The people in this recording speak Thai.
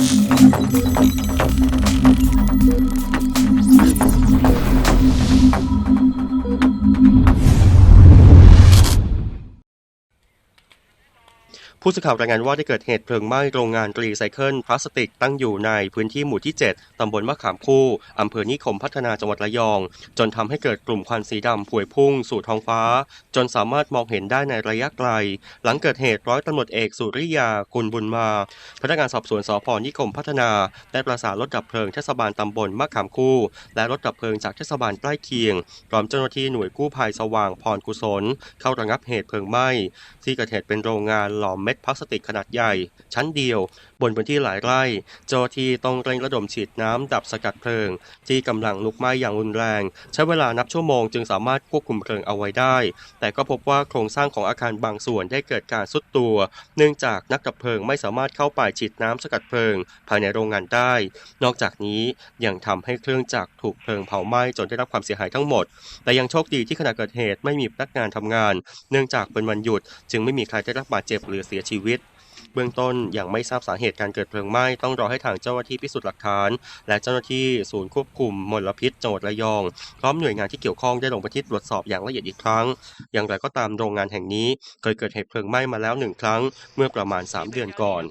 Thank you. ผู้สื่อข่าวรายงานว่าได้เกิดเหตุเพลิงไหม้โรงงานรีไซเคิลพลาสติกตั้งอยู่ในพื้นที่หมู่ที่ 7 ตำบลมะขามคู่ อำเภอนิคมพัฒนาจังหวัดระยอง จนทำให้เกิดกลุ่มควันสีดำพวยพุ่งสู่ท้องฟ้า จนสามารถมองเห็นได้ในระยะไกล หลังเกิดเหตุร้อยตำรวจเอกสุริยากุลบุญมา พนักงานสอบสวนสพนิคมพัฒนา ได้ประสานรถดับเพลิงเทศบาลตำบลมะขามคู่ และรถดับเพลิงจากเทศบาลใกล้เคียงพร้อมเจ้าหน้าที่หน่วยกู้ภัยสว่างพรกุศล เข้าระงับเหตุเพลิงไหม้ที่เกิดเหตุเป็นโรงงานหลอมม็ดพลาสติกขนาดใหญ่ ชั้นเดียว บนพื้นที่หลายไร่ เจ้าที่ต้องเร่งระดมฉีดน้ำดับสกัดเพลิง ที่กำลังลุกไหม้อย่างรุนแรง ใช้เวลานับชั่วโมงจึงสามารถควบคุมเพลิงเอาไว้ได้ แต่ก็พบว่าโครงสร้างของอาคารบางส่วนได้เกิดการทรุดตัว เนื่องจากนักดับเพลิงไม่สามารถเข้าไปฉีดน้ำสกัดเพลิง ภายในโรงงานได้ นอกจากนี้ยังทำให้เครื่องจักรถูกเพลิงเผาไหม้จนได้รับความเสียหายทั้งหมด แต่ยังโชคดีที่ขณะเกิดเหตุไม่มีพนักงานทำงาน เนื่องจากเป็นวันหยุดจึงไม่มีใครได้รับบาดเจ็บหรือเสียชีวิต เบื้องต้นยังไม่ทราบสาเหตุการเกิดเพลิงไหม้ต้องรอให้ทางเจ้าหน้าที่พิสูจน์หลักฐาน และเจ้าหน้าที่ศูนย์ควบคุมมลพิษจังหวัดระยอง พร้อมหน่วยงานที่เกี่ยวข้องได้ลงพื้นที่ตรวจสอบอย่างละเอียดอีกครั้ง อย่างไรก็ตามโรงงานแห่งนี้เคยเกิดเหตุเพลิงไหม้มาแล้วหนึ่งครั้ง เมื่อประมาณ 3 เดือนก่อน